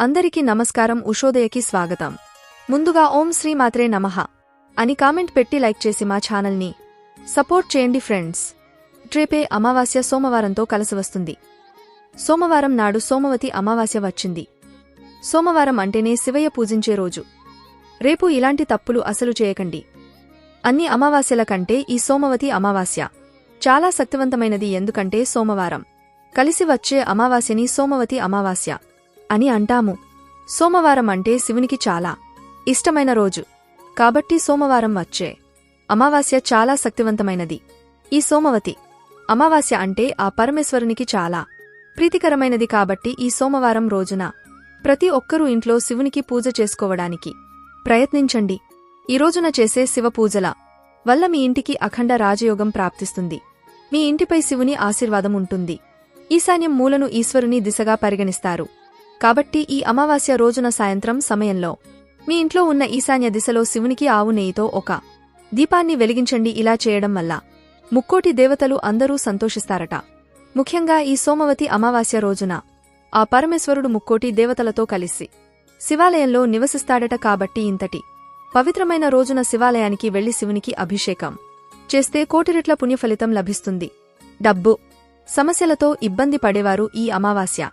అందరికీ నమస్కారం ఉషోదయకి స్వాగతం. ముందుగా ఓం శ్రీ మాత్రే నమః అని కామెంట్ పెట్టి లైక్ చేసి మా ఛానల్ని సపోర్ట్ చేయండి ఫ్రెండ్స్. ట్రేపే అమావాస్య సోమవారంతో కలిసి వస్తుంది సోమవారం నాడు సోమవతి అమావాస్య వచ్చింది. సోమవారం అంటేనే శివయ్య పూజించే రోజు. రేపు ఇలాంటి తప్పులు అసలు చేయకండి. అన్ని అమావాస్యల కంటే ఈ సోమవతి అమావాస్య చాలా శక్తివంతమైనది ఎందుకంటే సోమవారం. కలిసి వచ్చే అమావాస్యని సోమవతి అమావాస్య. అని అంటాము. సోమవారం అంటే శివునికి చాలా ఇష్టమైన రోజు. కాబట్టి సోమవారం వచ్చే. అమావాస్య చాలా శక్తివంతమైనది. ఈ సోమవతి. అమావాస్య అంటే ఆ పరమేశ్వరునికి చాలా ప్రీతికరమైనది కాబట్టి ఈ సోమవారం రోజున ప్రతి ఒక్కరూ ఇంట్లో శివునికి పూజ చేసుకోవడానికి ప్రయత్నించండి. ఈ రోజున చేసే శివపూజల వల్ల మీ ఇంటికి అఖండ రాజయోగం ప్రాప్తిస్తుంది. మీ ఇంటిపై శివుని ఆశీర్వాదం ఉంటుంది. ఈశాన్యం మూలను ఈశ్వరుని దిశగా పరిగణిస్తారు. కాబట్టి ఈ అమావాస్య రోజున సాయంత్రం సమయంలో మీ ఇంట్లో ఉన్న ఈశాన్య దిశలో శివునికి ఆవు నెయ్యితో ఒక దీపాన్ని వెలిగించండి ఇలా చేయడం వల్ల ముక్కోటి దేవతలు అందరూ సంతోషిస్తారట. ముఖ్యంగా ఈ సోమవతి అమావాస్య రోజున ఆ పరమేశ్వరుడు ముక్కోటి దేవతలతో కలిసి శివాలయంలో నివసిస్తాడట కాబట్టి ఇంతటి పవిత్రమైన రోజున శివాలయానికి వెళ్ళి శివునికి అభిషేకం చేస్తే కోటిరెట్ల పుణ్యఫలితం లభిస్తుంది. డబ్బు సమస్యలతో ఇబ్బంది పడేవారు ఈ అమావాస్య.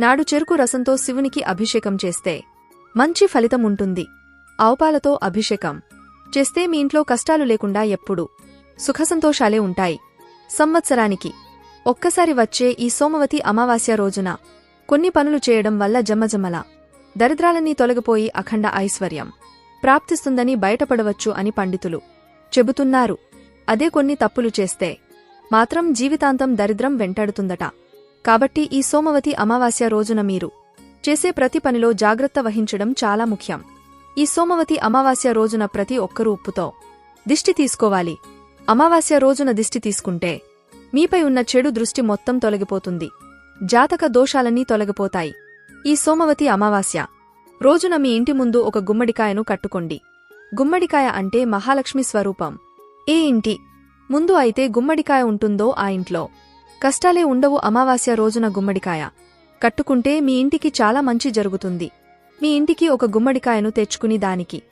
నాడు చెరుకు రసంతో శివునికి అభిషేకం చేస్తే మంచి ఫలితం ఉంటుంది. ఆవుపాలతో అభిషేకం చేస్తే మీ ఇంట్లో కష్టాలు లేకుండా ఎప్పుడూ సుఖసంతోషాలే ఉంటాయి. సంవత్సరానికి ఒక్కసారి వచ్చే ఈ సోమవతి అమావాస్య రోజున కొన్ని పనులు చేయడం వల్ల జమ్మజమ్మల దరిద్రాలన్నీ తొలగిపోయి అఖండ ఐశ్వర్యం ప్రాప్తిస్తుందని బయటపడవచ్చు అని పండితులు చెబుతున్నారు. అదే కొన్ని తప్పులు చేస్తే మాత్రం జీవితాంతం దరిద్రం వెంటాడుతుందట. కాబట్టి ఈ సోమవతి అమావాస్య రోజున మీరు చేసే ప్రతి పనిలో జాగ్రత్త వహించడం చాలా ముఖ్యం. ఈ సోమవతి అమావాస్య రోజున ప్రతి ఒక్కరూ ఉప్పుతో దిష్టి తీసుకోవాలి. అమావాస్య రోజున దిష్టి తీసుకుంటే మీపై ఉన్న చెడు దృష్టి మొత్తం తొలగిపోతుంది. జాతక దోషాలన్నీ తొలగిపోతాయి. ఈ సోమవతి అమావాస్య రోజున మీ ఇంటి ముందు ఒక గుమ్మడికాయను కట్టుకోండి. గుమ్మడికాయ అంటే మహాలక్ష్మి స్వరూపం. ఏ ఇంటి? ముందు అయితే గుమ్మడికాయ ఉంటుందో ఆ ఇంట్లో. కష్టాలే ఉండవు అమావాస్య రోజున గుమ్మడికాయ. కట్టుకుంటే మీ ఇంటికి చాలా మంచి జరుగుతుంది. మీ ఇంటికి ఒక గుమ్మడికాయను తెచ్చుకుని దానికి.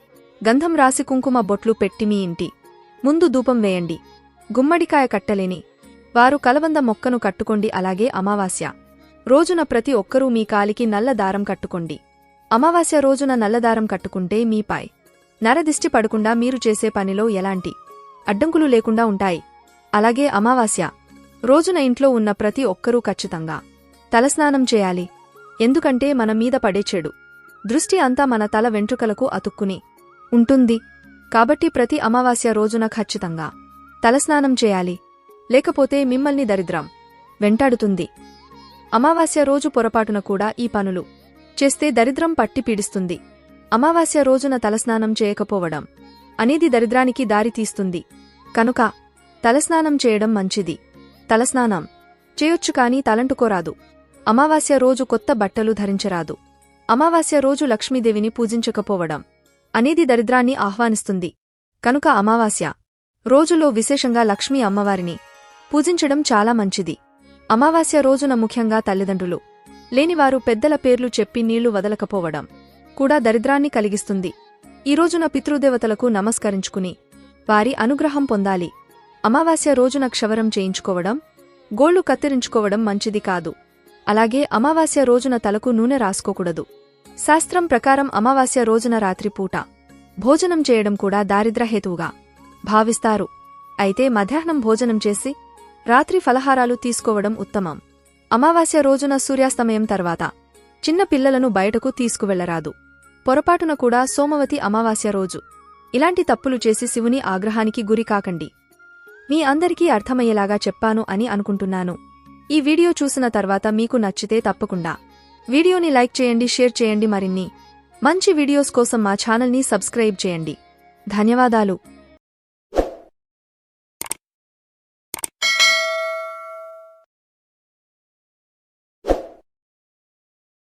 గంధం రాసి కుంకుమ బొట్లు పెట్టి మీ ఇంటి. ముందు ధూపం వేయండి. గుమ్మడికాయ కట్టలేని. వారు కలబంద మొక్కను కట్టుకోండి అలాగే అమావాస్య. రోజున ప్రతి ఒక్కరూ మీ కాలికి నల్ల దారం కట్టుకోండి. అమావాస్య రోజున నల్లదారం కట్టుకుంటే మీపై నరదిష్టి పడకుండా మీరు చేసే పనిలో ఎలాంటి? అడ్డంకులు లేకుండా ఉంటాయి. అలాగే అమావాస్య. రోజున ఇంట్లో ఉన్న ప్రతి ఒక్కరూ ఖచ్చితంగా తలస్నానం చేయాలి. ఎందుకంటే మన మీద పడే చెడు. దృష్టి అంతా మన తల వెంట్రుకలకు అతుక్కుని ఉంటుంది. కాబట్టి ప్రతి అమావాస్య రోజున ఖచ్చితంగా తలస్నానం చేయాలి. లేకపోతే మిమ్మల్ని దరిద్రం వెంటాడుతుంది. అమావాస్య రోజు పొరపాటున కూడా ఈ పనులు చేస్తే దరిద్రం పట్టి పీడిస్తుంది. అమావాస్య రోజున తలస్నానం చేయకపోవడం అనేది దరిద్రానికి దారితీస్తుంది కనుక తలస్నానం చేయడం మంచిది. తలస్నానం. చేయొచ్చు కాని తలంటుకోరాదు. అమావాస్య రోజు కొత్త బట్టలు ధరించరాదు. అమావాస్య రోజు లక్ష్మీదేవిని పూజించకపోవడం అనేది దరిద్రాన్ని ఆహ్వానిస్తుంది. కనుక అమావాస్య రోజులో విశేషంగా లక్ష్మీ అమ్మవారిని పూజించడం చాలా మంచిది. అమావాస్య రోజున ముఖ్యంగా తల్లిదండ్రులు లేనివారు పెద్దల పేర్లు చెప్పి నీళ్ళు వదలకపోవడం కూడా దరిద్రాన్ని కలిగిస్తుంది. ఈ రోజున పితృదేవతలకు నమస్కరించుకుని వారి అనుగ్రహం పొందాలి. అమావాస్య రోజున క్షవరం చేయించుకోవడం గోళ్ళు కత్తిరించుకోవడం మంచిది కాదు. అలాగే అమావాస్య రోజున తలకు నూనె రాసుకోకూడదు. శాస్త్రం ప్రకారం అమావాస్య రోజున రాత్రిపూట భోజనం చేయడం కూడా దారిద్రహేతువుగా భావిస్తారు. అయితే మధ్యాహ్నం భోజనం చేసి రాత్రి ఫలహారాలు తీసుకోవడం ఉత్తమం. అమావాస్య రోజున సూర్యాస్తమయం తర్వాత చిన్న పిల్లలను బయటకు తీసుకువెళ్ళరాదు. పొరపాటున కూడా సోమవతి అమావాస్య రోజు. ఇలాంటి తప్పులు చేసి శివుని ఆగ్రహానికి గురికాకండి. మీ అందరికీ అర్థమయ్యేలాగా చెప్పాను అని అనుకుంటున్నాను. ఈ వీడియో చూసిన తర్వాత మీకు నచ్చితే తప్పకుండా. వీడియోని లైక్ చేయండి షేర్ చేయండి మరిన్ని. మంచి వీడియోస్ కోసం మా ఛానల్ని సబ్స్క్రైబ్ చేయండి. ధన్యవాదాలు.